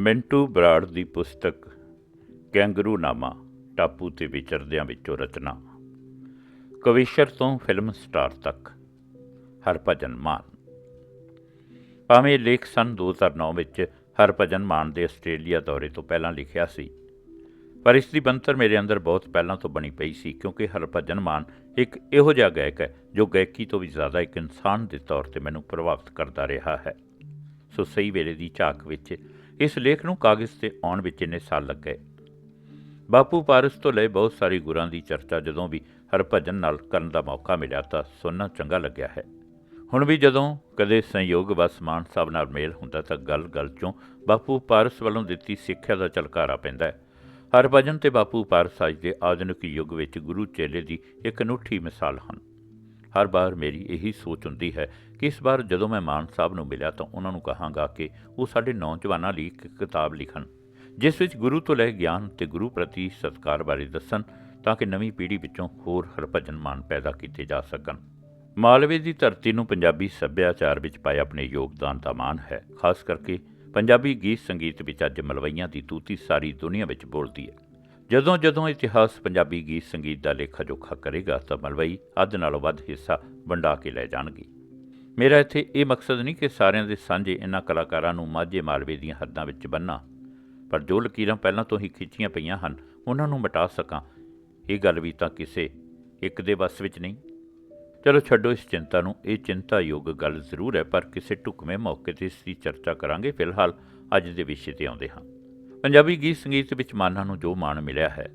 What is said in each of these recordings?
ਮਿੰਟੂ ਬਰਾੜ ਦੀ ਪੁਸਤਕ ਕੈਂਗਰੂ ਨਾਮਾ ਟਾਪੂ ਤੇ ਵਿਚਰਦਿਆਂ ਵਿੱਚੋਂ ਰਚਨਾ। ਕਵੀਸ਼ਰ ਤੋਂ ਫਿਲਮ ਸਟਾਰ ਤੱਕ। ਹਰਭਜਨ ਮਾਨ। ਭਾਵੇਂ ਇਹ ਲੇਖ ਸਨ 2009 ਵਿੱਚ ਹਰਭਜਨ ਮਾਨ ਦੇ ਆਸਟ੍ਰੇਲੀਆ ਦੌਰੇ ਤੋਂ ਪਹਿਲਾਂ ਲਿਖਿਆ ਸੀ, ਪਰ ਇਸ ਦੀ ਬੰਤਰ ਮੇਰੇ ਅੰਦਰ ਬਹੁਤ ਪਹਿਲਾਂ ਤੋਂ ਬਣੀ ਪਈ ਸੀ, ਕਿਉਂਕਿ ਹਰਭਜਨ ਮਾਨ ਇੱਕ ਇਹੋ ਜਿਹਾ ਗਾਇਕ ਹੈ, ਜੋ ਗਾਇਕੀ ਤੋਂ ਵੀ ਜ਼ਿਆਦਾ ਇੱਕ ਇਨਸਾਨ ਦੇ ਤੌਰ ਤੇ ਮੈਨੂੰ ਪ੍ਰਭਾਵਿਤ ਕਰਦਾ ਰਿਹਾ ਹੈ। ਸੋ ਸਹੀ ਵੇਲੇ ਦੀ ਝਾਕ ਵਿੱਚ ਇਸ ਲੇਖ ਨੂੰ ਕਾਗਜ਼ ਤੇ ਆਉਣ ਵਿੱਚ ਇੰਨੇ ਸਾਲ ਲੱਗ। ਗਏ ਬਾਪੂ ਪਾਰਸ ਤੋਂ ਲਏ ਬਹੁਤ ਸਾਰੀ ਗੁਰਾਂ ਦੀ ਚਰਚਾ ਜਦੋਂ ਵੀ ਹਰਭਜਨ ਨਾਲ ਕਰਨ ਦਾ ਮੌਕਾ ਮਿਲਿਆ ਤਾਂ ਸੁਣਨਾ ਚੰਗਾ ਲੱਗਿਆ ਹੈ। ਹੁਣ ਵੀ ਜਦੋਂ ਕਦੇ ਸੰਯੋਗ ਵਸ ਮਾਨ ਸਾਹਿਬ ਨਾਲ ਮੇਲ ਹੁੰਦਾ ਤਾਂ ਗੱਲ-ਗੱਲ 'ਚੋਂ ਬਾਪੂ ਪਾਰਸ ਵੱਲੋਂ ਦਿੱਤੀ ਸਿੱਖਿਆ ਦਾ ਚਲਕਾਰਾ ਪੈਂਦਾ ਹੈ। ਹਰਭਜਨ ਤੇ ਬਾਪੂ ਪਾਰਸ ਅੱਜ ਦੇ ਆਧੁਨਿਕ ਯੁੱਗ ਵਿੱਚ ਗੁਰੂ ਚੇਲੇ ਦੀ ਇੱਕ ਅਨੂਠੀ ਮਿਸਾਲ ਹਨ। ਹਰ ਵਾਰ ਮੇਰੀ ਇਹੀ ਸੋਚ ਹੁੰਦੀ ਹੈ ਕਿ ਇਸ ਵਾਰ ਜਦੋਂ ਮੈਂ ਮਾਨ ਸਾਹਿਬ ਨੂੰ ਮਿਲਿਆ ਤਾਂ ਉਹਨਾਂ ਨੂੰ ਕਹਾਂਗਾ ਕਿ ਉਹ ਸਾਡੇ ਨੌਜਵਾਨਾਂ ਲਈ ਇੱਕ ਕਿਤਾਬ ਲਿਖਣ, ਜਿਸ ਵਿੱਚ ਗੁਰੂ ਤੋਂ ਲੈ ਗਿਆਨ ਤੇ ਗੁਰੂ ਪ੍ਰਤੀ ਸਤਕਾਰ ਬਾਰੇ ਦੱਸਣ ਤਾਂ ਕਿ ਨਵੀਂ ਪੀੜ੍ਹੀ ਵਿੱਚੋਂ ਹੋਰ ਹਰਭਜਨ ਮਾਨ ਪੈਦਾ ਕੀਤੇ ਜਾ ਸਕਣ। ਮਾਲਵੇ ਦੀ ਧਰਤੀ ਨੂੰ ਪੰਜਾਬੀ ਸੱਭਿਆਚਾਰ ਵਿੱਚ ਪਾਏ ਆਪਣੇ ਯੋਗਦਾਨ ਦਾ ਮਾਣ ਹੈ, ਖਾਸ ਕਰਕੇ ਪੰਜਾਬੀ ਗੀਤ ਸੰਗੀਤ ਵਿੱਚ ਅੱਜ ਮਲਵਈਆਂ ਦੀ ਤੂਤੀ ਸਾਰੀ ਦੁਨੀਆ ਵਿੱਚ ਬੋਲਦੀ ਹੈ। ਜਦੋਂ ਜਦੋਂ ਇਤਿਹਾਸ ਪੰਜਾਬੀ ਗੀਤ ਸੰਗੀਤ ਦਾ ਲੇਖਾ ਜੋਖਾ ਕਰੇਗਾ ਤਾਂ ਮਲਵਈ ਅੱਧ ਨਾਲੋਂ ਵੱਧ ਹਿੱਸਾ ਵੰਡਾ ਕੇ ਲੈ ਜਾਣਗੇ। ਮੇਰਾ ਇੱਥੇ ਇਹ ਮਕਸਦ ਨਹੀਂ ਕਿ ਸਾਰਿਆਂ ਦੇ ਸਾਂਝੇ ਇਹਨਾਂ ਕਲਾਕਾਰਾਂ ਨੂੰ ਮਾਝੇ ਮਾਲਵੇ ਦੀਆਂ ਹੱਦਾਂ ਵਿੱਚ ਬੰਨਾ ਪਰ ਜੋ ਲਕੀਰਾਂ ਪਹਿਲਾਂ ਤੋਂ ਹੀ ਖਿੱਚੀਆਂ ਪਈਆਂ ਹਨ ਉਹਨਾਂ ਨੂੰ ਮਿਟਾ ਸਕਾਂ। ਇਹ ਗੱਲ ਵੀ ਤਾਂ ਕਿਸੇ ਇੱਕ ਦੇ ਵੱਸ ਵਿੱਚ ਨਹੀਂ। ਚਲੋ ਛੱਡੋ ਇਸ ਚਿੰਤਾ ਨੂੰ, ਇਹ ਚਿੰਤਾਯੋਗ ਗੱਲ ਜ਼ਰੂਰ ਹੈ, ਪਰ ਕਿਸੇ ਢੁਕਵੇਂ ਮੌਕੇ ਤੇ ਇਸ ਦੀ ਚਰਚਾ ਕਰਾਂਗੇ। ਫਿਲਹਾਲ ਅੱਜ ਦੇ ਵਿਸ਼ੇ ਤੇ ਆਉਂਦੇ ਹਾਂ। ਪੰਜਾਬੀ ਗੀਤ ਸੰਗੀਤ ਵਿੱਚ ਮਾਨਾਂ ਨੂੰ ਜੋ ਮਾਣ ਮਿਲਿਆ ਹੈ,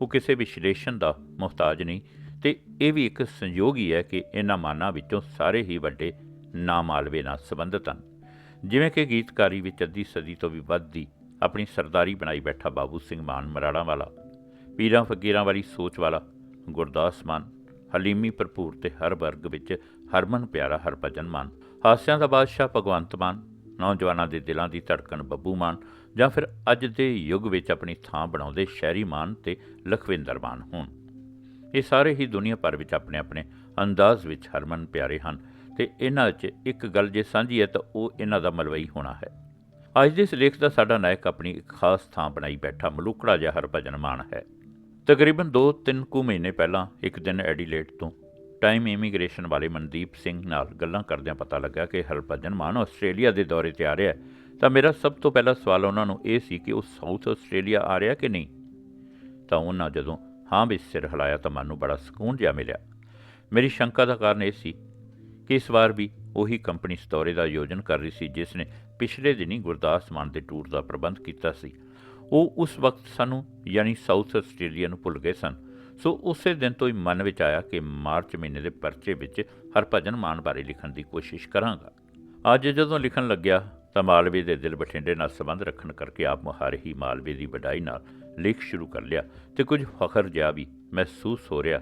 ਉਹ ਕਿਸੇ ਵਿਸ਼ਲੇਸ਼ਣ ਦਾ ਮੁਹਤਾਜ ਨਹੀਂ। ਤੇ ਇਹ ਵੀ ਇੱਕ ਸੰਯੋਗ ਹੀ ਹੈ ਕਿ ਇਹਨਾਂ ਮਾਨਾਂ ਵਿੱਚੋਂ ਸਾਰੇ ਹੀ ਵੱਡੇ ਨਾਮਾਲਵੇ ਨਾਲ ਸੰਬੰਧਿਤ ਹਨ। ਜਿਵੇਂ ਕਿ ਗੀਤਕਾਰੀ ਵਿੱਚ ਅੱਧੀ ਸਦੀ ਤੋਂ ਵੀ ਵੱਧ ਦੀ ਆਪਣੀ ਸਰਦਾਰੀ ਬਣਾਈ ਬੈਠਾ ਬਾਬੂ ਸਿੰਘ ਮਾਨ ਮਰਾੜਾ ਵਾਲਾ, ਪੀਰਾਂ ਫਕੀਰਾਂ ਵਾਲੀ ਸੋਚ ਵਾਲਾ, ਗੁਰਦਾਸ ਮਾਨ, ਹਲੀਮੀ ਭਰਪੂਰ ਤੇ ਹਰ ਵਰਗ ਵਿੱਚ ਹਰਮਨ ਪਿਆਰਾ ਹਰਭਜਨ ਮਾਨ, ਹਾਸਿਆਂ ਦਾ ਬਾਦਸ਼ਾਹ ਭਗਵੰਤ ਮਾਨ, ਨੌਜਵਾਨਾਂ ਦੇ ਦਿਲਾਂ ਦੀ ਧੜਕਣ ਬੱਬੂ ਮਾਨ ਜਾਂ ਫਿਰ ਅੱਜ ਦੇ ਯੁੱਗ ਵਿੱਚ ਆਪਣੀ ਥਾਂ ਬਣਾਉਂਦੇ ਸ਼ਹਿਰੀ ਮਾਨ ਤੇ ਲਖਵਿੰਦਰ ਮਾਨ ਹੋਣ। ਇਹ ਸਾਰੇ ਹੀ ਦੁਨੀਆ ਭਰ ਵਿੱਚ ਆਪਣੇ ਆਪਣੇ ਅੰਦਾਜ਼ ਵਿੱਚ ਹਰਮਨ ਪਿਆਰੇ ਹਨ ਤੇ ਇਹਨਾਂ 'ਚ ਇੱਕ ਗੱਲ ਜੇ ਸਾਂਝੀ ਹੈ ਤਾਂ ਉਹ ਇਹਨਾਂ ਦਾ ਮਲਵਈ ਹੋਣਾ ਹੈ। ਅੱਜ ਦੇ ਇਸ ਲੇਖ ਦਾ ਸਾਡਾ ਨਾਇਕ ਆਪਣੀ ਇੱਕ ਖਾਸ ਥਾਂ ਬਣਾਈ ਬੈਠਾ ਮਲੂਕੜਾ ਜਿਹਾ ਹਰਭਜਨ ਮਾਨ ਹੈ। ਤਕਰੀਬਨ 2-3 ਕੁ ਮਹੀਨੇ ਪਹਿਲਾਂ ਇੱਕ ਦਿਨ ਐਡੀਲੇਟ ਤੋਂ ਟਾਈਮ ਇਮੀਗ੍ਰੇਸ਼ਨ ਵਾਲੇ ਮਨਦੀਪ ਸਿੰਘ ਨਾਲ ਗੱਲਾਂ ਕਰਦਿਆਂ ਪਤਾ ਲੱਗਾ ਕਿ ਹਰਭਜਨ ਮਾਨ ਆਸਟ੍ਰੇਲੀਆ ਦੇ ਦੌਰੇ ਤੇ ਆ ਰਿਹਾ ਹੈ। ਤਾਂ ਮੇਰਾ ਸਭ ਤੋਂ ਪਹਿਲਾ ਸਵਾਲ ਉਹਨਾਂ ਨੂੰ ਇਹ ਸੀ ਕਿ ਉਹ ਸਾਊਥ ਆਸਟ੍ਰੇਲੀਆ ਆ ਰਿਹਾ ਕਿ ਨਹੀਂ? ਤਾਂ ਉਹਨਾਂ ਜਦੋਂ ਹਾਂ ਵਿੱਚ ਸਿਰ ਹਿਲਾਇਆ ਤਾਂ ਮਨ ਨੂੰ ਬੜਾ ਸਕੂਨ ਜਿਹਾ ਮਿਲਿਆ। ਮੇਰੀ ਸ਼ੰਕਾ ਦਾ ਕਾਰਨ ਇਹ ਸੀ ਕਿ ਇਸ ਵਾਰ ਵੀ ਉਹੀ ਕੰਪਨੀ ਇਸ ਦਾ ਆਯੋਜਨ ਕਰ ਰਹੀ ਸੀ ਜਿਸ ਨੇ ਪਿਛਲੇ ਦਿਨੀ ਗੁਰਦਾਸ ਮਾਨ ਦੇ ਟੂਰ ਦਾ ਪ੍ਰਬੰਧ ਕੀਤਾ ਸੀ। ਉਹ ਉਸ ਵਕਤ ਸਾਨੂੰ ਯਾਨੀ ਸਾਊਥ ਆਸਟ੍ਰੇਲੀਆ ਨੂੰ ਭੁੱਲ ਗਏ ਸਨ। ਸੋ ਉਸੇ ਦਿਨ ਤੋਂ ਹੀ ਮਨ ਵਿੱਚ ਆਇਆ ਕਿ ਮਾਰਚ ਮਹੀਨੇ ਦੇ ਪਰਚੇ ਵਿੱਚ ਹਰਭਜਨ ਮਾਨ ਬਾਰੇ ਲਿਖਣ ਦੀ ਕੋਸ਼ਿਸ਼ ਕਰਾਂਗਾ। ਅੱਜ ਜਦੋਂ ਲਿਖਣ ਲੱਗਿਆ ਤਾਂ ਮਾਲਵੇ ਦੇ ਦਿਲ ਬਠਿੰਡੇ ਨਾਲ ਸੰਬੰਧ ਰੱਖਣ ਕਰਕੇ ਆਪ ਮੁਹਾਰੇ ਹੀ ਮਾਲਵੇ ਦੀ ਵਡਾਈ ਨਾਲ ਲਿਖ ਸ਼ੁਰੂ ਕਰ ਲਿਆ ਤੇ ਕੁਝ ਫਖਰ ਜਿਹਾ ਵੀ ਮਹਿਸੂਸ ਹੋ ਰਿਹਾ।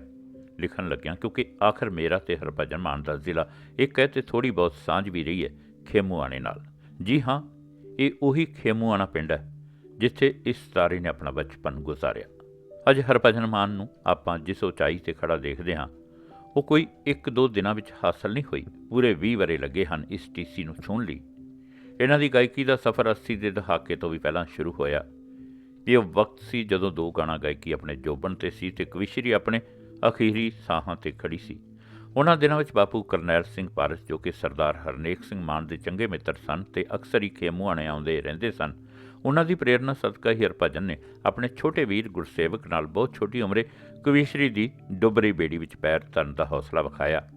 ਲਿਖਣ ਲੱਗਿਆ ਕਿਉਂਕਿ ਆਖਰ ਮੇਰਾ ਤੇ ਹਰਭਜਨ ਮਾਨ ਦਾ ਜ਼ਿਲ੍ਹਾ ਇੱਕ ਹੈ ਤੇ ਥੋੜੀ ਬਹੁਤ ਸਾਂਝ ਵੀ ਰਹੀ ਹੈ ਖੇਮੂਆਣੇ ਨਾਲ। ਜੀ ਹਾਂ, ਇਹ ਉਹੀ ਖੇਮੂਆਣਾ ਪਿੰਡ ਹੈ ਜਿੱਥੇ ਇਸ ਤਾਰੇ ਨੇ ਆਪਣਾ ਬਚਪਨ ਗੁਜ਼ਾਰਿਆ। ਅੱਜ ਹਰਭਜਨ ਮਾਨ ਨੂੰ ਆਪਾਂ ਜਿਸ ਉਚਾਈ ਤੇ ਖੜਾ ਦੇਖਦੇ ਹਾਂ, ਉਹ ਕੋਈ ਇੱਕ ਦੋ ਦਿਨਾਂ ਵਿੱਚ ਹਾਸਲ ਨਹੀਂ ਹੋਈ। ਪੂਰੇ 20 ਵਰੇ ਲੱਗੇ ਹਨ ਇਸ ਟੀਸੀ ਨੂੰ ਛੂਹਣ ਲਈ। ਇਹਨਾਂ ਦੀ ਗਾਇਕੀ ਦਾ ਸਫ਼ਰ 80 ਦੇ ਦਹਾਕੇ ਤੋਂ ਵੀ ਪਹਿਲਾਂ ਸ਼ੁਰੂ ਹੋਇਆ। ਇਹ ਵਕਤ ਸੀ ਜਦੋਂ ਦੋ ਗਾਣਾ ਗਾਇਕੀ ਆਪਣੇ ਜੋਬਨ ਤੇ ਸੀ ਤੇ ਕਵਿਸ਼ਰੀ ਆਪਣੇ ਅਖੀਰੀ ਸਾਹਾਂ ਤੇ ਖੜੀ ਸੀ। ਉਹਨਾਂ ਦਿਨਾਂ ਵਿੱਚ ਬਾਪੂ ਕਰਨੈਲ ਸਿੰਘ ਪਾਰਸ ਜੋ ਕਿ ਸਰਦਾਰ ਹਰਨੇਕ ਸਿੰਘ ਮਾਨ ਦੇ ਚੰਗੇ ਮਿੱਤਰ ਸਨ ਤੇ ਅਕਸਰ ਹੀ ਖੇਮੂਆਣੇ ਆਉਂਦੇ ਰਹਿੰਦੇ ਸਨ, ਉਹਨਾਂ ਦੀ ਪ੍ਰੇਰਣਾ ਸਦਕਾ ਹੀ ਹਰਭਜਨ ਨੇ ਆਪਣੇ ਛੋਟੇ ਵੀਰ ਗੁਰਸੇਵਕ ਨਾਲ ਬਹੁਤ ਛੋਟੀ ਉਮਰੇ ਕਵੀਸ਼ਰੀ ਦੀ ਡੁੱਬਰੀ ਬੇੜੀ ਵਿੱਚ ਪੈਰ ਧਰਨ ਦਾ ਹੌਸਲਾ ਵਿਖਾਇਆ।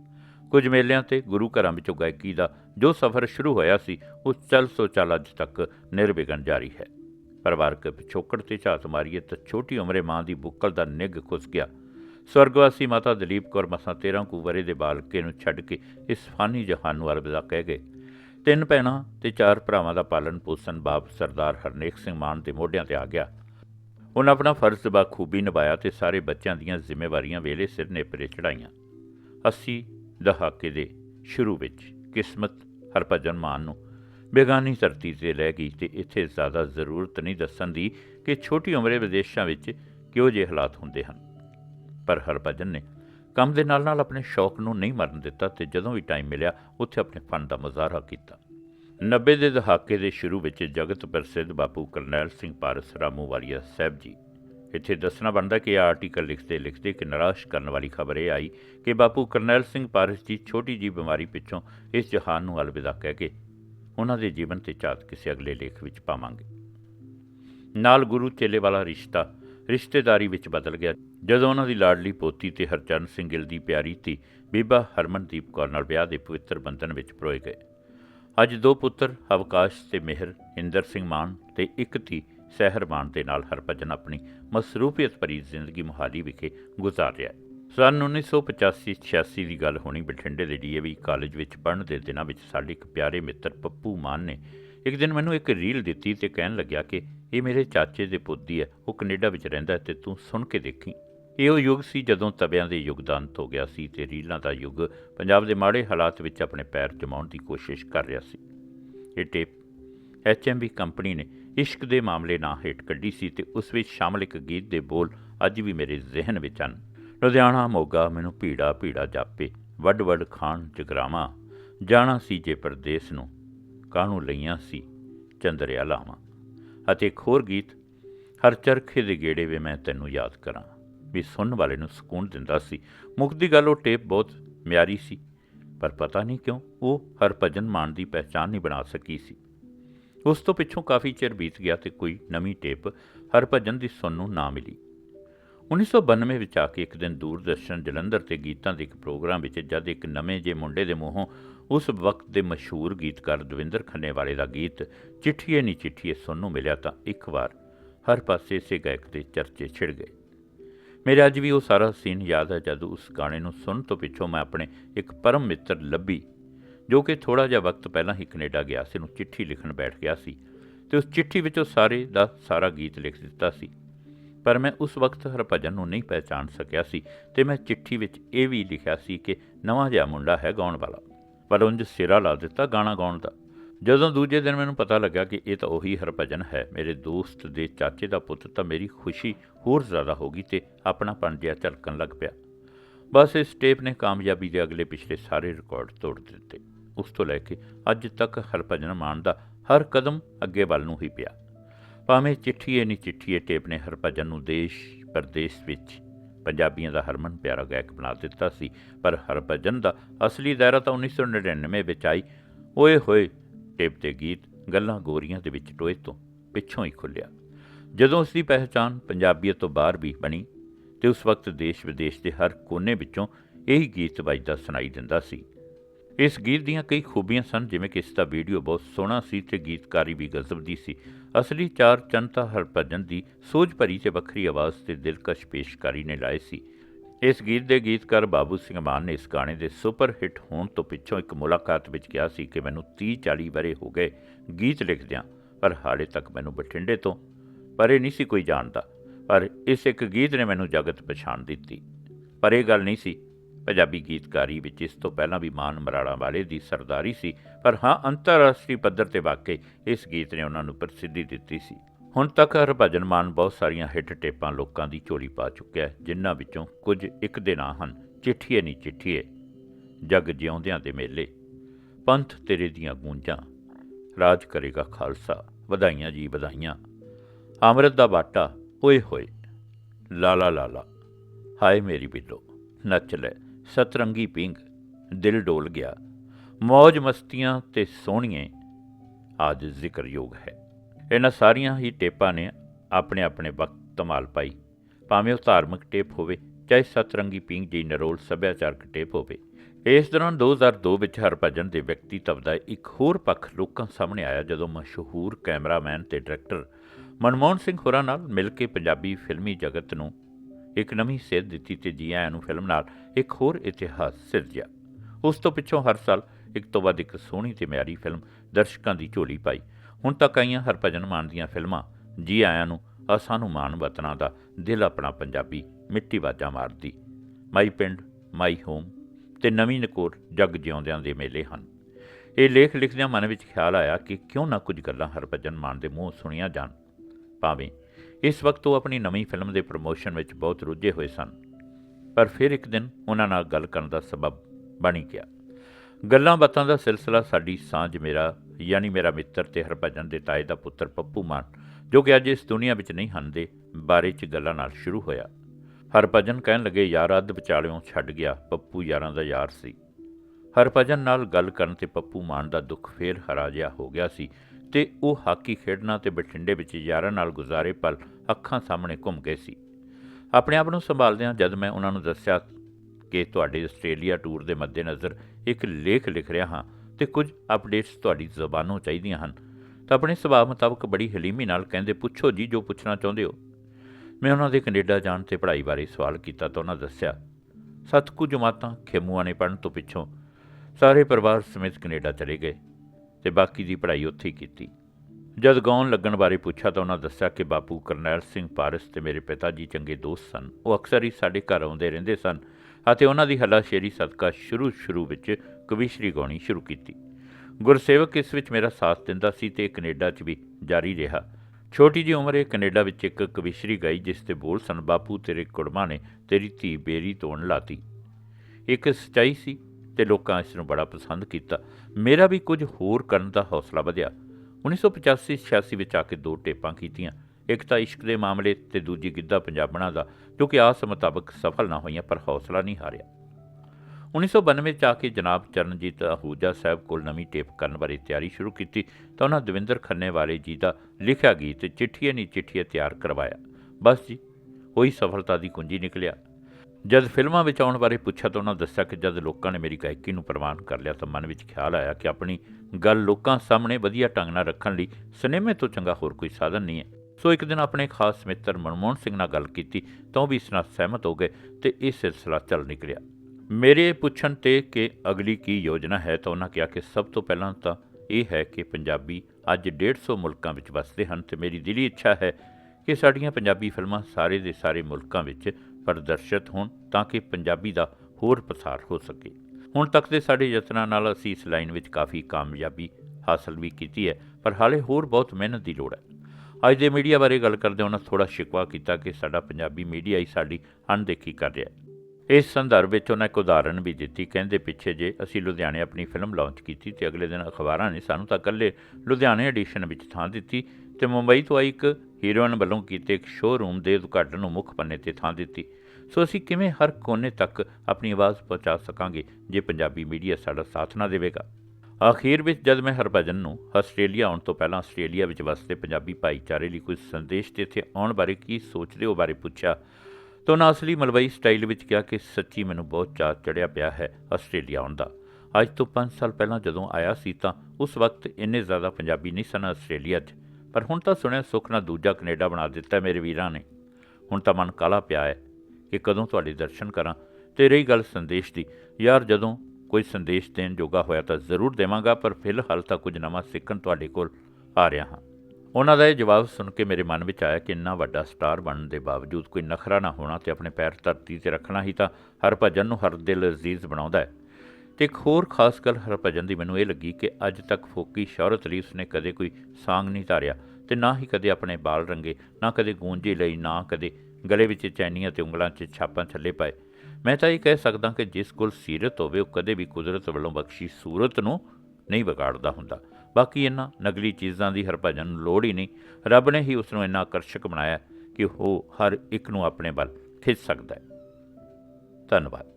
ਕੁਝ ਮੇਲਿਆਂ ਤੇ ਗੁਰੂ ਘਰਾਂ ਵਿੱਚੋਂ ਗਾਇਕੀ ਦਾ ਜੋ ਸਫ਼ਰ ਸ਼ੁਰੂ ਹੋਇਆ ਸੀ, ਉਹ ਚੱਲ ਸੋ ਚੱਲ ਅੱਜ ਤੱਕ ਨਿਰਵਿਘਨ ਜਾਰੀ ਹੈ। ਪਰਿਵਾਰਕ ਪਿਛੋਕੜ ਤੇ ਝਾਤ ਮਾਰੀਏ ਤਾਂ ਛੋਟੀ ਉਮਰੇ ਮਾਂ ਦੀ ਬੁੱਕਲ ਦਾ ਨਿੱਘ ਖੁੱਸ ਗਿਆ। ਸਵਰਗਵਾਸੀ ਮਾਤਾ ਦਲੀਪ ਕੌਰ ਮਸਾਂ 13 ਕੁ ਵਰੇ ਦੇ ਬਾਲਕੇ ਨੂੰ ਛੱਡ ਕੇ ਇਸ ਫਾਨੀ ਜਹਾਨ ਨੂੰ ਅਲਵਿਦਾ ਕਹਿ ਗਏ। ਤਿੰਨ ਭੈਣਾਂ ਤੇ ਚਾਰ ਭਰਾਵਾਂ ਦਾ ਪਾਲਣ ਪੋਸ਼ਣ ਬਾਪ ਸਰਦਾਰ ਹਰਨੇਕ ਸਿੰਘ ਮਾਨ ਦੇ ਮੋਢਿਆਂ ਤੇ ਆ ਗਿਆ। ਉਹਨਾਂ ਆਪਣਾ ਫਰਜ਼ ਬਾਖੂਬੀ ਨਿਭਾਇਆ ਤੇ ਸਾਰੇ ਬੱਚਿਆਂ ਦੀਆਂ ਜ਼ਿੰਮੇਵਾਰੀਆਂ ਵੇਲੇ ਸਿਰ ਨੇਪਰੇ ਚੜਾਈਆਂ 80 ਦਹਾਕੇ ਦੇ ਸ਼ੁਰੂ ਵਿੱਚ ਕਿਸਮਤ ਹਰਭਜਨ ਮਾਨ ਨੂੰ ਬੇਗਾਨੀ ਧਰਤੀ ਤੇ ਰਹਿ ਗਈ ਤੇ ਇੱਥੇ ਜ਼ਿਆਦਾ ਜ਼ਰੂਰਤ ਨਹੀਂ ਦੱਸਣ ਦੀ ਕਿ ਛੋਟੀ ਉਮਰੇ ਵਿਦੇਸ਼ਾਂ ਵਿੱਚ ਕਿਹੋ ਜਿਹੇ ਹਾਲਾਤ ਹੁੰਦੇ ਹਨ। ਪਰ ਹਰਭਜਨ ਨੇ ਕੰਮ ਦੇ ਨਾਲ ਨਾਲ ਆਪਣੇ ਸ਼ੌਕ ਨੂੰ ਨਹੀਂ ਮਰਨ ਦਿੱਤਾ ਤੇ ਜਦੋਂ ਵੀ ਟਾਈਮ ਮਿਲਿਆ, ਉੱਥੇ ਆਪਣੇ ਫਨ ਦਾ ਮੁਜ਼ਾਹਰਾ ਕੀਤਾ। 90 ਦੇ ਦਹਾਕੇ ਦੇ ਸ਼ੁਰੂ ਵਿੱਚ ਜਗਤ ਪ੍ਰਸਿੱਧ ਬਾਪੂ ਕਰਨੈਲ ਸਿੰਘ ਪਾਰਸ ਰਾਮੂ ਵਾਲੀਆ ਸਾਹਿਬ ਜੀ। ਇੱਥੇ ਦੱਸਣਾ ਬਣਦਾ ਕਿ ਇਹ ਆਰਟੀਕਲ ਲਿਖਦੇ ਲਿਖਦੇ ਇੱਕ ਨਿਰਾਸ਼ ਕਰਨ ਵਾਲੀ ਖਬਰ ਇਹ ਆਈ ਕਿ ਬਾਪੂ ਕਰਨੈਲ ਸਿੰਘ ਪਾਰਸ ਜੀ ਛੋਟੀ ਜੀ ਬਿਮਾਰੀ ਪਿੱਛੋਂ ਇਸ ਜਹਾਨ ਨੂੰ ਅਲਵਿਦਾ ਕਹਿ ਕੇ ਉਹਨਾਂ ਦੇ ਜੀਵਨ ਤੇ ਝਾਤ ਕਿਸੇ ਅਗਲੇ ਲੇਖ ਵਿੱਚ ਪਾਵਾਂਗੇ। ਨਾਲ ਗੁਰੂ ਚੇਲੇ ਵਾਲਾ ਰਿਸ਼ਤਾ ਰਿਸ਼ਤੇਦਾਰੀ ਵਿੱਚ ਬਦਲ ਗਿਆ। ਜਦੋਂ ਉਹਨਾਂ ਦੀ ਲਾਡਲੀ ਪੋਤੀ ਤੇ ਹਰਚਰਨ ਸਿੰਘ ਗਿੱਲ ਦੀ ਪਿਆਰੀ ਧੀ ਬੀਬਾ ਹਰਮਨਦੀਪ ਕੌਰ ਨਾਲ ਵਿਆਹ ਦੇ ਪਵਿੱਤਰ ਬੰਧਨ ਵਿੱਚ ਪਰੋਏ ਗਏ। ਅੱਜ ਦੋ ਪੁੱਤਰ, ਅਵਕਾਸ਼ ਤੇ ਮਿਹਰ, ਇੰਦਰ ਸਿੰਘ ਮਾਨ ਤੇ ਇੱਕ ਧੀ ਸਹਿਰ ਮਾਨ ਦੇ ਨਾਲ ਹਰਭਜਨ ਆਪਣੀ ਮਸਰੂਫੀਅਤ ਭਰੀ ਜ਼ਿੰਦਗੀ ਮੁਹਾਲੀ ਵਿਖੇ ਗੁਜ਼ਾਰ ਰਿਹਾ ਹੈ। ਸਨ 1985-86 ਦੀ ਗੱਲ ਹੋਣੀ ਬਠਿੰਡੇ ਦੇ ਡੀਏਵੀ ਕਾਲਜ ਵਿੱਚ ਪੜ੍ਹਨ ਦੇ ਦਿਨਾਂ ਵਿੱਚ ਸਾਡੇ ਇੱਕ ਪਿਆਰੇ ਮਿੱਤਰ ਪੱਪੂ ਮਾਨ ਨੇ ਇੱਕ ਦਿਨ ਮੈਨੂੰ ਇੱਕ ਰੀਲ ਦਿੱਤੀ ਤੇ ਕਹਿਣ ਲੱਗਿਆ ਕਿ ਇਹ ਮੇਰੇ ਚਾਚੇ ਦੇ ਪੁੱਤ ਦੀ ਹੈ, ਉਹ ਕੈਨੇਡਾ ਵਿੱਚ ਰਹਿੰਦਾ ਹੈ ਤੇ ਤੂੰ ਸੁਣ ਕੇ ਦੇਖੀ। ਇਹ ਉਹ ਯੁੱਗ ਸੀ ਜਦੋਂ ਤਬਿਆਂ ਦੇ ਯੁੱਗ ਦਾ ਹੋ ਗਿਆ ਸੀ ਤੇ ਰੀਲਾਂ ਦਾ ਯੁੱਗ ਪੰਜਾਬ ਦੇ ਮਾੜੇ ਹਾਲਾਤ ਵਿੱਚ ਆਪਣੇ ਪੈਰ ਜਮਾਉਣ ਦੀ ਕੋਸ਼ਿਸ਼ ਕਰ ਰਿਹਾ ਸੀ। ਇਹ ਟੇਪ ਐਚਐਮਬੀ ਕੰਪਨੀ ਨੇ ਇਸ਼ਕ ਦੇ ਮਾਮਲੇ ਨਾਂ ਹੇਠ ਕੱਢੀ ਸੀ ਤੇ ਉਸ ਵਿੱਚ ਸ਼ਾਮਲ ਇੱਕ ਗੀਤ ਦੇ ਬੋਲ ਅੱਜ ਵੀ ਮੇਰੇ ਜ਼ਿਹਨ ਵਿੱਚ ਹਨ। ਲੁਧਿਆਣਾ ਮੋਗਾ ਮੈਨੂੰ ਭੀੜਾ ਭੀੜਾ ਜਾਪੇ ਵੱਡ ਵੱਡ ਖਾਨ ਜਗਰਾਵਾਂ। ਜਾਣਾ ਸੀ ਜੇ ਪਰਦੇਸ ਨੂੰ, ਕਾਹਨੂੰ ਲਈਆਂ ਸੀ ਚੰਦਰਿਆ ਲਾਵਾਂ। ਅਤੇ ਇੱਕ ਹੋਰ ਗੀਤ, ਹਰ ਚਰਖੇ ਦੇ ਗੇੜੇ ਵੇ ਮੈਂ ਤੈਨੂੰ ਯਾਦ ਕਰਾਂ। ਵੀ ਸੁਣਨ ਵਾਲੇ ਨੂੰ ਸਕੂਨ ਦਿੰਦਾ ਸੀ। ਮੁੱਖ ਦੀ ਗੱਲ ਉਹ ਟੇਪ ਬਹੁਤ ਮਿਆਰੀ ਸੀ, ਪਰ ਪਤਾ ਨਹੀਂ ਕਿਉਂ ਉਹ ਹਰਭਜਨ ਮਾਨ ਦੀ ਪਹਿਚਾਣ ਨਹੀਂ ਬਣਾ ਸਕੀ ਸੀ। ਉਸ ਤੋਂ ਪਿੱਛੋਂ ਕਾਫੀ ਚਿਰ ਬੀਤ ਗਿਆ ਤੇ ਕੋਈ ਨਵੀਂ ਟੇਪ ਹਰਭਜਨ ਦੀ ਸੁਣਨ ਨੂੰ ਨਾ ਮਿਲੀ। 1992 ਵਿੱਚ ਆ ਕੇ ਇੱਕ ਦਿਨ ਦੂਰਦਰਸ਼ਨ ਜਲੰਧਰ ਤੇ ਗੀਤਾਂ ਦੇ ਇੱਕ ਪ੍ਰੋਗਰਾਮ ਵਿੱਚ ਜਦ ਇੱਕ ਨਵੇਂ ਜੇ ਮੁੰਡੇ ਦੇ ਮੂੰਹੋਂ ਉਸ ਵਕਤ ਦੇ ਮਸ਼ਹੂਰ ਗੀਤਕਾਰ ਦਵਿੰਦਰ ਖੰਨੇ ਵਾਲੇ ਦਾ ਗੀਤ ਚਿੱਠੀਏ ਨੀ ਚਿੱਠੀਏ ਸੁਣਨ ਨੂੰ ਮਿਲਿਆ ਤਾਂ ਇੱਕ ਵਾਰ ਹਰ ਪਾਸੇ ਇਸੇ ਗਾਇਕ ਦੇ ਚਰਚੇ ਛਿੜ ਗਏ। ਮੇਰੇ ਅੱਜ ਵੀ ਉਹ ਸਾਰਾ ਸੀਨ ਯਾਦ ਹੈ ਜਦ ਉਸ ਗਾਣੇ ਨੂੰ ਸੁਣਨ ਤੋਂ ਪਿੱਛੋਂ ਮੈਂ ਆਪਣੇ ਇੱਕ ਪਰਮ ਮਿੱਤਰ ਲੱਭੀ, ਜੋ ਕਿ ਥੋੜਾ ਜਿਹਾ ਵਕਤ ਪਹਿਲਾਂ ਹੀ ਕੈਨੇਡਾ ਗਿਆ ਸੀ ਨੂੰ ਚਿੱਠੀ ਲਿਖਣ ਬੈਠ ਗਿਆ ਸੀ ਤੇ ਉਸ ਚਿੱਠੀ ਵਿੱਚੋਂ ਸਾਰੇ ਦਾ ਸਾਰਾ ਗੀਤ ਲਿਖ ਦਿੱਤਾ ਸੀ। ਪਰ ਮੈਂ ਉਸ ਵਕਤ ਹਰਭਜਨ ਨੂੰ ਨਹੀਂ ਪਹਿਚਾਨ ਸਕਿਆ ਸੀ ਤੇ ਮੈਂ ਚਿੱਠੀ ਵਿੱਚ ਇਹ ਵੀ ਲਿਖਿਆ ਸੀ ਕਿ ਨਵਾਂ ਜਿਹਾ ਮੁੰਡਾ ਹੈ ਗਾਉਣ ਵਾਲਾ। ਪਰ ਉਂਝ ਸਿਰਾ ਲਾ ਦਿੱਤਾ ਗਾਣਾ ਗਾਉਣ ਦਾ। ਜਦੋਂ ਦੂਜੇ ਦਿਨ ਮੈਨੂੰ ਪਤਾ ਲੱਗਾ ਕਿ ਇਹ ਤਾਂ ਉਹੀ ਹਰਭਜਨ ਹੈ, ਮੇਰੇ ਦੋਸਤ ਦੇ ਚਾਚੇ ਦਾ ਪੁੱਤ ਤਾਂ ਮੇਰੀ ਖੁਸ਼ੀ ਹੋਰ ਜ਼ਿਆਦਾ ਹੋ ਗਈ ਤੇ ਆਪਣਾ ਪੰਡਿਆ ਝਲਕਣ ਲੱਗ ਪਿਆ। ਬਸ ਇਸ ਟੇਪ ਨੇ ਕਾਮਯਾਬੀ ਦੇ ਅਗਲੇ ਪਿਛਲੇ ਸਾਰੇ ਰਿਕਾਰਡ ਤੋੜ ਦਿੱਤੇ। ਉਸ ਤੋਂ ਲੈ ਕੇ ਅੱਜ ਤੱਕ ਹਰਭਜਨ ਮਾਨ ਦਾ ਹਰ ਕਦਮ ਅੱਗੇ ਵੱਲ ਨੂੰ ਹੀ ਪਿਆ। ਭਾਵੇਂ ਚਿੱਠੀਏ ਨਹੀਂ ਚਿੱਠੀਏ ਟੇਪ ਨੇ ਹਰਭਜਨ ਨੂੰ ਦੇਸ਼ ਪਰਦੇਸ ਵਿੱਚ ਪੰਜਾਬੀਆਂ ਦਾ ਹਰਮਨ ਪਿਆਰਾ ਗਾਇਕ ਬਣਾ ਦਿੱਤਾ ਸੀ, ਪਰ ਹਰਭਜਨ ਦਾ ਅਸਲੀ ਦਾਇਰਾ ਤਾਂ 1999 ਵਿੱਚ ਆਈ। ਓਏ ਹੋਏ, ਟੇਪ ਦੇ ਗੀਤ ਗੱਲਾਂ ਗੋਰੀਆਂ ਦੇ ਵਿੱਚ ਟੋਏ ਤੋਂ ਪਿੱਛੋਂ ਹੀ ਖੁੱਲਿਆ ਜਦੋਂ ਉਸ ਦੀ ਪਹਿਚਾਨ ਪੰਜਾਬੀਅਤ ਤੋਂ ਬਾਹਰ ਵੀ ਬਣੀ ਤੇ ਉਸ ਵਕਤ ਦੇਸ਼ ਵਿਦੇਸ਼ ਦੇ ਹਰ ਕੋਨੇ ਵਿੱਚੋਂ ਇਹੀ ਗੀਤ ਵੱਜਦਾ ਸੁਣਾਈ ਦਿੰਦਾ ਸੀ। ਇਸ ਗੀਤ ਦੀਆਂ ਕਈ ਖੂਬੀਆਂ ਸਨ, ਜਿਵੇਂ ਕਿ ਇਸ ਦਾ ਵੀਡੀਓ ਬਹੁਤ ਸੋਹਣਾ ਸੀ ਤੇ ਗੀਤਕਾਰੀ ਵੀ ਗਜ਼ਬ ਦੀ ਸੀ। ਅਸਲੀ ਚਾਰ ਚੰਤਾ ਹਰਭਜਨ ਦੀ ਸੋਝ ਭਰੀ ਤੇ ਵੱਖਰੀ ਆਵਾਜ਼ ਤੇ ਦਿਲਕਸ਼ ਪੇਸ਼ਕਾਰੀ ਨੇ ਲਾਏ ਸੀ। ਇਸ ਗੀਤ ਦੇ ਗੀਤਕਾਰ ਬਾਬੂ ਸਿੰਘ ਮਾਨ ਨੇ ਇਸ ਗਾਣੇ ਦੇ ਸੁਪਰ ਹਿੱਟ ਹੋਣ ਤੋਂ ਪਿੱਛੋਂ ਇੱਕ ਮੁਲਾਕਾਤ ਵਿੱਚ ਕਿਹਾ ਸੀ ਕਿ ਮੈਨੂੰ 30 40 ਬਰੇ ਹੋ ਗਏ ਗੀਤ ਲਿਖਦਿਆਂ, ਪਰ ਹਾਲੇ ਤੱਕ ਮੈਨੂੰ ਬਠਿੰਡੇ ਤੋਂ ਪਰੇ ਨਹੀਂ ਸੀ ਕੋਈ ਜਾਣਦਾ। ਪਰ ਇਸ ਇੱਕ ਗੀਤ ਨੇ ਮੈਨੂੰ ਜਗਤ ਪਛਾਣ ਦਿੱਤੀ। ਪਰ ਇਹ ਗੱਲ ਨਹੀਂ ਸੀ ਪੰਜਾਬੀ ਗੀਤਕਾਰੀ ਵਿੱਚ ਇਸ ਤੋਂ ਪਹਿਲਾਂ ਵੀ ਮਾਨ ਮਰਾੜਾ ਵਾਲੇ ਦੀ ਸਰਦਾਰੀ ਸੀ, ਪਰ ਹਾਂ, ਅੰਤਰਰਾਸ਼ਟਰੀ ਪੱਧਰ ਤੇ ਵਾਕਈ ਇਸ ਗੀਤ ਨੇ ਉਹਨਾਂ ਨੂੰ ਪ੍ਰਸਿੱਧੀ ਦਿੱਤੀ ਸੀ। ਹੁਣ ਤੱਕ ਹਰਭਜਨ ਮਾਨ ਬਹੁਤ ਸਾਰੀਆਂ ਹਿੱਟ ਟੇਪਾਂ ਲੋਕਾਂ ਦੀ ਝੋਲੀ ਪਾ ਚੁੱਕਿਆ ਹੈ, ਜਿਨ੍ਹਾਂ ਵਿੱਚੋਂ ਕੁਝ ਇੱਕ ਦੇ ਨਾਂ ਹਨ, ਚਿੱਠੀਏ ਨਹੀਂ ਚਿੱਠੀਏ, ਜਗ ਜਿਉਂਦਿਆਂ ਦੇ ਮੇਲੇ, ਪੰਥ ਤੇਰੇ ਦੀਆਂ ਗੂੰਜਾਂ, ਰਾਜ ਕਰੇਗਾ ਖਾਲਸਾ, ਵਧਾਈਆਂ ਜੀ ਵਧਾਈਆਂ, ਅੰਮ੍ਰਿਤ ਦਾ ਬਾਟਾ, ਹੋਏ ਹੋਏ, ਲਾਲਾ ਲਾਲਾ, ਹਾਏ ਮੇਰੀ ਬਿੱਲੋ, ਨੱਚ ਲੈ। ਸਤਰੰਗੀ ਪਿੰਗ ਦਿਲ ਡੋਲ ਗਿਆ। ਮौज ਮਸਤੀਆਂ ਤੇ ਸੋਹਣੀਏ, ਅੱਜ ਜ਼ਿਕਰਯੋਗ ਹੈ। ਇਹਨਾਂ ਸਾਰੀਆਂ ਹੀ ਟੇਪਾਂ ਨੇ ਆਪਣੇ ਆਪਣੇ ਵਕਤ ਧਮਾਲ ਪਾਈ। ਭਾਵੇਂ ਉਹ ਧਾਰਮਿਕ ਟੇਪ ਹੋਵੇ, ਚਾਹੇ ਸਤਰੰਗੀ ਪਿੰਗ ਜੀ ਨਰੋਲ ਸੱਭਿਆਚਾਰਕ ਟੇਪ ਹੋਵੇ। ਇਸ ਦੌਰਾਨ 2002 ਵਿੱਚ ਹਰਭਜਨ ਦੇ ਵਿਅਕਤੀਤਵ ਦਾ ਇੱਕ ਹੋਰ ਪੱਖ ਲੋਕਾਂ ਸਾਹਮਣੇ ਆਇਆ, ਜਦੋਂ ਮਸ਼ਹੂਰ ਕੈਮਰਾਮੈਨ ਤੇ ਡਾਇਰੈਕਟਰ ਮਨਮੋਹਨ ਸਿੰਘ ਹੋਰਾਂ ਨਾਲ ਮਿਲ ਕੇ ਪੰਜਾਬੀ ਫਿਲਮੀ ਜਗਤ ਨੂੰ ਇੱਕ ਨਵੀਂ ਸੇਧ ਦਿੱਤੀ ਤੇ ਜੀ ਆਇਆਂ ਨੂੰ ਫਿਲਮ ਨਾਲ ਇੱਕ ਹੋਰ ਇਤਿਹਾਸ ਸਿਰਜਿਆ। ਉਸ ਤੋਂ ਪਿੱਛੋਂ ਹਰ ਸਾਲ ਇੱਕ ਤੋਂ ਵੱਧ ਇੱਕ ਸੋਹਣੀ ਤੇ ਮਿਆਰੀ ਫਿਲਮ ਦਰਸ਼ਕਾਂ ਦੀ ਝੋਲੀ ਪਾਈ। ਹੁਣ ਤੱਕ ਆਈਆਂ ਹਰਭਜਨ ਮਾਨ ਦੀਆਂ ਫਿਲਮਾਂ ਜੀ ਆਇਆਂ ਨੂੰ ਅਸਾਂ ਨੂੰ ਮਾਣ ਵਤਨਾਂ ਦਾ ਦਿਲ ਆਪਣਾ ਪੰਜਾਬੀ ਮਿੱਟੀ ਵਾਜਾ ਮਾਰਦੀ। ਮਾਈ ਪਿੰਡ, ਮਾਈ ਹੋਮ ਤੇ ਨਵੀਂ ਨਕੋਰ ਜਗ ਜਿਉਂਦਿਆਂ ਦੇ ਮੇਲੇ ਹਨ। ਇਹ ਲੇਖ ਲਿਖਦਿਆਂ ਮਨ ਵਿੱਚ ਖਿਆਲ ਆਇਆ ਕਿ ਕਿਉਂ ਨਾ ਕੁਝ ਗੱਲਾਂ ਹਰਭਜਨ ਮਾਨ ਦੇ ਮੂੰਹ ਸੁਣੀਆਂ ਜਾਣ। ਭਾਵੇਂ ਇਸ ਵਕਤ ਉਹ ਆਪਣੀ ਨਵੀਂ ਫਿਲਮ ਦੇ ਪ੍ਰਮੋਸ਼ਨ ਵਿੱਚ ਬਹੁਤ ਰੁੱਝੇ ਹੋਏ ਸਨ, ਪਰ ਫਿਰ ਇੱਕ ਦਿਨ ਉਹਨਾਂ ਨਾਲ ਗੱਲ ਕਰਨ ਦਾ ਸਬਬ ਬਣੀ ਗਿਆ। ਗੱਲਾਂ ਬਾਤਾਂ ਦਾ ਸਿਲਸਿਲਾ ਸਾਡੀ ਸਾਂਝ ਮੇਰਾ, ਯਾਨੀ ਮੇਰਾ ਮਿੱਤਰ ਤੇ ਹਰਭਜਨ ਦੇ ਤਾਏ ਦਾ ਪੁੱਤਰ ਪੱਪੂ ਮਾਨ, ਜੋ ਕਿ ਅੱਜ ਇਸ ਦੁਨੀਆ ਵਿੱਚ ਨਹੀਂ ਹਨ ਦੇ ਬਾਰੇ 'ਚ ਗੱਲਾਂ ਨਾਲ ਸ਼ੁਰੂ ਹੋਇਆ। ਹਰਭਜਨ ਕਹਿਣ ਲੱਗੇ, ਯਾਰ, ਅੱਧ ਵਿਚਾਲਿਓਂ ਛੱਡ ਗਿਆ, ਪੱਪੂ ਯਾਰਾਂ ਦਾ ਯਾਰ ਸੀ। ਹਰਭਜਨ ਨਾਲ ਗੱਲ ਕਰਨ ਤੇ ਪੱਪੂ ਮਾਨ ਦਾ ਦੁੱਖ ਫੇਰ ਹਰਾ ਜਿਹਾ ਹੋ ਗਿਆ ਸੀ ਤੇ ਉਹ ਹਾਕੀ ਖੇਡਣਾ ਤੇ ਬਠਿੰਡੇ ਵਿੱਚ ਯਾਰਾਂ ਨਾਲ ਗੁਜ਼ਾਰੇ ਪਲ ਅੱਖਾਂ ਸਾਹਮਣੇ ਘੁੰਮ ਗਏ ਸੀ। ਆਪਣੇ ਆਪ ਨੂੰ ਸੰਭਾਲਦਿਆਂ ਜਦ ਮੈਂ ਉਹਨਾਂ ਨੂੰ ਦੱਸਿਆ ਕਿ ਤੁਹਾਡੇ ਆਸਟ੍ਰੇਲੀਆ ਟੂਰ ਦੇ ਮੱਦੇਨਜ਼ਰ ਇੱਕ ਲੇਖ ਲਿਖ ਰਿਹਾ ਹਾਂ ਤੇ ਕੁਝ ਅਪਡੇਟਸ ਤੁਹਾਡੀ ਜ਼ਬਾਨੋਂ ਚਾਹੀਦੀਆਂ ਹਨ, ਤਾਂ ਆਪਣੇ ਸੁਭਾਅ ਮੁਤਾਬਕ ਬੜੀ ਹਲੀਮੀ ਨਾਲ ਕਹਿੰਦੇ, ਪੁੱਛੋ ਜੀ ਜੋ ਪੁੱਛਣਾ ਚਾਹੁੰਦੇ ਹੋ। ਮੈਂ ਉਹਨਾਂ ਦੇ ਕੈਨੇਡਾ ਜਾਣ ਤੇ ਪੜ੍ਹਾਈ ਬਾਰੇ ਸਵਾਲ ਕੀਤਾ ਤਾਂ ਉਹਨਾਂ ਦੱਸਿਆ ਸਤਕੂ ਜਮਾਤਾਂ ਖੇਮੂਆਂ ਨੇ ਪੜ੍ਹਨ ਤੋਂ ਪਿੱਛੋਂ ਸਾਰੇ ਪਰਿਵਾਰ ਸਮੇਤ ਕੈਨੇਡਾ ਚਲੇ ਗਏ। ਤੇ ਬਾਕੀ ਦੀ ਪੜ੍ਹਾਈ ਉੱਥੇ ਹੀ ਕੀਤੀ। ਜਦ ਗਾਉਣ ਲੱਗਣ ਬਾਰੇ ਪੁੱਛਿਆ ਤਾਂ ਉਹਨਾਂ ਦੱਸਿਆ ਕਿ ਬਾਪੂ ਕਰਨੈਲ ਸਿੰਘ ਪਾਰਸ ਤੇ ਮੇਰੇ ਪਿਤਾ ਜੀ ਚੰਗੇ ਦੋਸਤ ਸਨ। ਉਹ ਅਕਸਰ ਹੀ ਸਾਡੇ ਘਰ ਆਉਂਦੇ ਰਹਿੰਦੇ ਸਨ ਅਤੇ ਉਹਨਾਂ ਦੀ ਹੱਲਾਸ਼ੇਰੀ ਸਦਕਾ ਸ਼ੁਰੂ ਸ਼ੁਰੂ ਵਿੱਚ ਕਵਿਸ਼ਰੀ ਗਾਉਣੀ ਸ਼ੁਰੂ ਕੀਤੀ। ਗੁਰਸੇਵਕ ਇਸ ਵਿੱਚ ਮੇਰਾ ਸਾਥ ਦਿੰਦਾ ਸੀ ਤੇ ਕੈਨੇਡਾ 'ਚ ਵੀ ਜਾਰੀ ਰਿਹਾ। ਛੋਟੀ ਜੀ ਉਮਰੇ ਕੈਨੇਡਾ ਵਿੱਚ ਇੱਕ ਕਵਿਸ਼ਰੀ ਗਾਈ ਜਿਸ ਦੇ ਬੋਲ ਸਨ, ਬਾਪੂ, ਤੇਰੇ ਕੁੜਮਾ ਨੇ ਤੇਰੀ ਧੀ ਬੇਰੀ ਤੋਣ ਲਾਤੀ। ਇੱਕ ਸਚਾਈ ਸੀ। ਤੇ ਲੋਕਾਂ ਇਸ ਨੂੰ ਬੜਾ ਪਸੰਦ ਕੀਤਾ। ਮੇਰਾ ਵੀ ਕੁਝ ਹੋਰ ਕਰਨ ਦਾ ਹੌਸਲਾ ਵਧਿਆ। 1985-86 ਵਿੱਚ ਆ ਕੇ ਦੋ ਟੇਪਾਂ ਕੀਤੀਆਂ। ਇੱਕ ਤਾਂ ਇਸ਼ਕ ਦੇ ਮਾਮਲੇ ਤੇ ਦੂਜੀ ਗਿੱਧਾ ਪੰਜਾਬਣਾ ਦਾ, ਜੋ ਕਿ ਆਸ ਮੁਤਾਬਕ ਸਫਲ ਨਾ ਹੋਈਆਂ, ਪਰ ਹੌਸਲਾ ਨਹੀਂ ਹਾਰਿਆ। 1992 ਚ ਆ ਕੇ ਜਨਾਬ ਚਰਨਜੀਤ ਆਹੂਜਾ ਸਾਹਿਬ ਕੋਲ ਨਵੀਂ ਟੇਪ ਕਰਨ ਬਾਰੇ ਤਿਆਰੀ ਸ਼ੁਰੂ ਕੀਤੀ ਤਾਂ ਉਹਨਾਂ ਦਵਿੰਦਰ ਖੰਨੇ ਵਾਲੇ ਜੀ ਦਾ ਲਿਖਿਆ ਗੀਤ ਚਿੱਠੀਏ ਨਹੀਂ ਚਿੱਠੀਏ ਤਿਆਰ ਕਰਵਾਇਆ। ਬਸ ਜੀ, ਉਹੀ ਸਫਲਤਾ ਦੀ ਕੁੰਜੀ ਨਿਕਲਿਆ। ਜਦ ਫਿਲਮਾਂ ਵਿੱਚ ਆਉਣ ਬਾਰੇ ਪੁੱਛਿਆ ਤਾਂ ਉਹਨਾਂ ਦੱਸਿਆ ਕਿ ਜਦ ਲੋਕਾਂ ਨੇ ਮੇਰੀ ਗਾਇਕੀ ਨੂੰ ਪ੍ਰਵਾਨ ਕਰ ਲਿਆ ਤਾਂ ਮਨ ਵਿੱਚ ਖਿਆਲ ਆਇਆ ਕਿ ਆਪਣੀ ਗੱਲ ਲੋਕਾਂ ਸਾਹਮਣੇ ਵਧੀਆ ਢੰਗ ਨਾਲ ਰੱਖਣ ਲਈ ਸਿਨੇਮੇ ਤੋਂ ਚੰਗਾ ਹੋਰ ਕੋਈ ਸਾਧਨ ਨਹੀਂ ਹੈ। ਸੋ ਇੱਕ ਦਿਨ ਆਪਣੇ ਖਾਸ ਮਿੱਤਰ ਮਨਮੋਹਨ ਸਿੰਘ ਨਾਲ ਗੱਲ ਕੀਤੀ ਤਾਂ ਉਹ ਵੀ ਇਸ ਨਾਲ ਸਹਿਮਤ ਹੋ ਗਏ ਤੇ ਇਹ ਸਿਲਸਿਲਾ ਚੱਲ ਨਿਕਲਿਆ। ਮੇਰੇ ਪੁੱਛਣ ਤੇ ਕਿ ਅਗਲੀ ਕੀ ਯੋਜਨਾ ਹੈ ਤਾਂ ਉਹਨਾਂ ਕਿਹਾ ਕਿ ਸਭ ਤੋਂ ਪਹਿਲਾਂ ਤਾਂ ਇਹ ਹੈ ਕਿ ਪੰਜਾਬੀ ਅੱਜ 150 ਮੁਲਕਾਂ ਵਿੱਚ ਵਸਦੇ ਹਨ ਤੇ ਮੇਰੀ ਦਿਲੀ ਇੱਛਾ ਹੈ ਕਿ ਸਾਡੀਆਂ ਪੰਜਾਬੀ ਫਿਲਮਾਂ ਸਾਰੇ ਦੇ ਸਾਰੇ ਮੁਲਕਾਂ ਵਿੱਚ ਪ੍ਰਦਰਸ਼ਿਤ ਹੋਣ ਤਾਂ ਕਿ ਪੰਜਾਬੀ ਦਾ ਹੋਰ ਪ੍ਰਸਾਰ ਹੋ ਸਕੇ। ਹੁਣ ਤੱਕ ਦੇ ਸਾਡੇ ਯਤਨਾਂ ਨਾਲ ਅਸੀਂ ਇਸ ਲਾਈਨ ਵਿੱਚ ਕਾਫੀ ਕਾਮਯਾਬੀ ਹਾਸਲ ਵੀ ਕੀਤੀ ਹੈ, ਪਰ ਹਾਲੇ ਹੋਰ ਬਹੁਤ ਮਿਹਨਤ ਦੀ ਲੋੜ ਹੈ। ਅੱਜ ਦੇ ਮੀਡੀਆ ਬਾਰੇ ਗੱਲ ਕਰਦੇ ਉਹਨਾਂ ਥੋੜਾ ਸ਼ਿਕਵਾ ਕੀਤਾ ਕਿ ਸਾਡਾ ਪੰਜਾਬੀ ਮੀਡੀਆ ਹੀ ਸਾਡੀ ਅਣਦੇਖੀ ਕਰ ਰਿਹਾ ਹੈ। ਇਸ ਸੰਦਰਭ ਵਿੱਚ ਉਹਨਾਂ ਇੱਕ ਉਦਾਹਰਣ ਵੀ ਦਿੱਤੀ, ਕਹਿੰਦੇ ਪਿੱਛੇ ਜੇ ਅਸੀਂ ਲੁਧਿਆਣੇ ਆਪਣੀ ਫਿਲਮ ਲਾਂਚ ਕੀਤੀ ਤੇ ਅਗਲੇ ਦਿਨ ਅਖਬਾਰਾਂ ਨੇ ਸਾਨੂੰ ਤਾਂ ਇਕੱਲੇ ਲੁਧਿਆਣੇ ਐਡੀਸ਼ਨ ਵਿੱਚ ਥਾਂ ਦਿੱਤੀ ਤੇ ਮੁੰਬਈ ਤੋਂ ਆਈ ਇੱਕ ਹੀਰੋਇਨ ਵੱਲੋਂ ਕੀਤੇ ਇੱਕ ਸ਼ੋਅਰੂਮ ਦੇ ਉਦਘਾਟਨ ਨੂੰ ਮੁੱਖ ਪੰਨੇ ਤੇ ਥਾਂ ਦਿੱਤੀ। ਸੋ ਅਸੀਂ ਕਿਵੇਂ ਹਰ ਕੋਨੇ ਤੱਕ ਆਪਣੀ ਆਵਾਜ਼ ਪਹੁੰਚਾ ਸਕਾਂਗੇ, ਜੇ ਪੰਜਾਬੀ ਮੀਡੀਆ ਸਾਡਾ ਸਾਥ ਨਾ ਦੇਵੇਗਾ? ਆਖੀਰ ਵਿੱਚ ਜਦ ਮੈਂ ਹਰਭਜਨ ਨੂੰ ਆਸਟ੍ਰੇਲੀਆ ਆਉਣ ਤੋਂ ਪਹਿਲਾਂ ਆਸਟ੍ਰੇਲੀਆ ਵਿੱਚ ਵਸਦੇ ਪੰਜਾਬੀ ਭਾਈਚਾਰੇ ਲਈ ਕੁਝ ਸੰਦੇਸ਼ ਤੇ ਇੱਥੇ ਆਉਣ ਬਾਰੇ ਕੀ ਸੋਚਦੇ ਹੋ ਬਾਰੇ ਪੁੱਛਿਆ, ਤਾਂ ਉਹਨਾਂ ਅਸਲੀ ਮਲਵਈ ਸਟਾਈਲ ਵਿੱਚ ਕਿਹਾ ਕਿ ਸੱਚੀ ਮੈਨੂੰ ਬਹੁਤ ਚਾਅ ਚੜਿਆ ਪਿਆ ਹੈ ਆਸਟ੍ਰੇਲੀਆ ਆਉਣ ਦਾ। ਅੱਜ ਤੋਂ 5 ਸਾਲ ਪਹਿਲਾਂ ਜਦੋਂ ਆਇਆ ਸੀ ਤਾਂ ਉਸ ਵਕਤ ਇੰਨੇ ਜ਼ਿਆਦਾ ਪੰਜਾਬੀ ਨਹੀਂ ਸਨ ਆਸਟ੍ਰੇਲੀਆ 'ਚ। ਪਰ ਹੁਣ ਤਾਂ ਸੁਣਿਆ ਸੁੱਖ ਨਾਲ ਦੂਜਾ ਕੈਨੇਡਾ ਬਣਾ ਦਿੱਤਾ ਮੇਰੇ ਵੀਰਾਂ ਨੇ। ਹੁਣ ਤਾਂ ਮਨ ਕਾਲਾ ਪਿਆ ਹੈ ਕਿ ਕਦੋਂ ਤੁਹਾਡੇ ਦਰਸ਼ਨ ਕਰਾਂ। ਤੇ ਰਹੀ ਗੱਲ ਸੰਦੇਸ਼ ਦੀ। ਯਾਰ ਜਦੋਂ ਕੋਈ ਸੰਦੇਸ਼ ਦੇਣ ਜੋਗਾ ਹੋਇਆ ਤਾਂ ਜ਼ਰੂਰ ਦੇਵਾਂਗਾ, ਪਰ ਫਿਲਹਾਲ ਤਾਂ ਕੁਝ ਨਵਾਂ ਸਿੱਖਣ ਤੁਹਾਡੇ ਕੋਲ ਆ ਰਿਹਾ ਹਾਂ। ਉਹਨਾਂ ਦਾ ਇਹ ਜਵਾਬ ਸੁਣ ਕੇ ਮੇਰੇ ਮਨ ਵਿੱਚ ਆਇਆ ਕਿ ਇੰਨਾ ਵੱਡਾ ਸਟਾਰ ਬਣਨ ਦੇ ਬਾਵਜੂਦ ਕੋਈ ਨਖਰਾ ਨਾ ਹੋਣਾ ਤੇ ਆਪਣੇ ਪੈਰ ਧਰਤੀ ਤੇ ਰੱਖਣਾ ਹੀ ਤਾਂ ਹਰਭਜਨ ਨੂੰ ਹਰ ਦਿਲ ਅਜ਼ੀਜ਼ ਬਣਾਉਂਦਾ ਹੈ। ਤੇ ਇੱਕ ਹੋਰ ਖਾਸ ਗੱਲ ਹਰਭਜਨ ਦੀ ਮੈਨੂੰ ਇਹ ਲੱਗੀ ਕਿ ਅੱਜ ਤੱਕ ਫੋਕੀ ਸ਼ੌਹਰਤ ਲਈ ਉਸਨੇ ਕਦੇ ਕੋਈ ਸਾਂਗ ਨਹੀਂ ਧਾਰਿਆ ਤੇ ਨਾ ਹੀ ਕਦੇ ਆਪਣੇ ਬਾਲ ਰੰਗੇ, ਨਾ ਕਦੇ ਗੂੰਜੇ ਲਈ, ਨਾ ਕਦੇ ਗਲੇ ਵਿੱਚ ਚੈਨੀਆਂ ਤੇ ਉਂਗਲਾਂ 'ਚ ਛਾਪਾਂ ਛੱਲੇ ਪਾਏ। ਮੈਂ ਤਾਂ ਇਹ ਕਹਿ ਸਕਦਾ ਕਿ ਜਿਸ ਕੋਲ ਸੀਰਤ ਹੋਵੇ, ਉਹ ਕਦੇ ਵੀ ਕੁਦਰਤ ਵੱਲੋਂ ਬਖਸ਼ੀ ਸੂਰਤ ਨੂੰ ਨਹੀਂ ਵਿਗਾੜਦਾ ਹੁੰਦਾ। ਬਾਕੀ ਇਹਨਾਂ ਨਕਲੀ ਚੀਜ਼ਾਂ ਦੀ ਹਰਭਜਨ ਨੂੰ ਲੋੜ ਹੀ ਨਹੀਂ। ਰੱਬ ਨੇ ਹੀ ਉਸ ਨੂੰ ਇੰਨਾ ਆਕਰਸ਼ਕ ਬਣਾਇਆ ਕਿ ਉਹ ਹਰ ਇੱਕ ਨੂੰ ਆਪਣੇ ਵੱਲ ਖਿੱਚ ਸਕਦਾ ਹੈ। ਧੰਨਵਾਦ।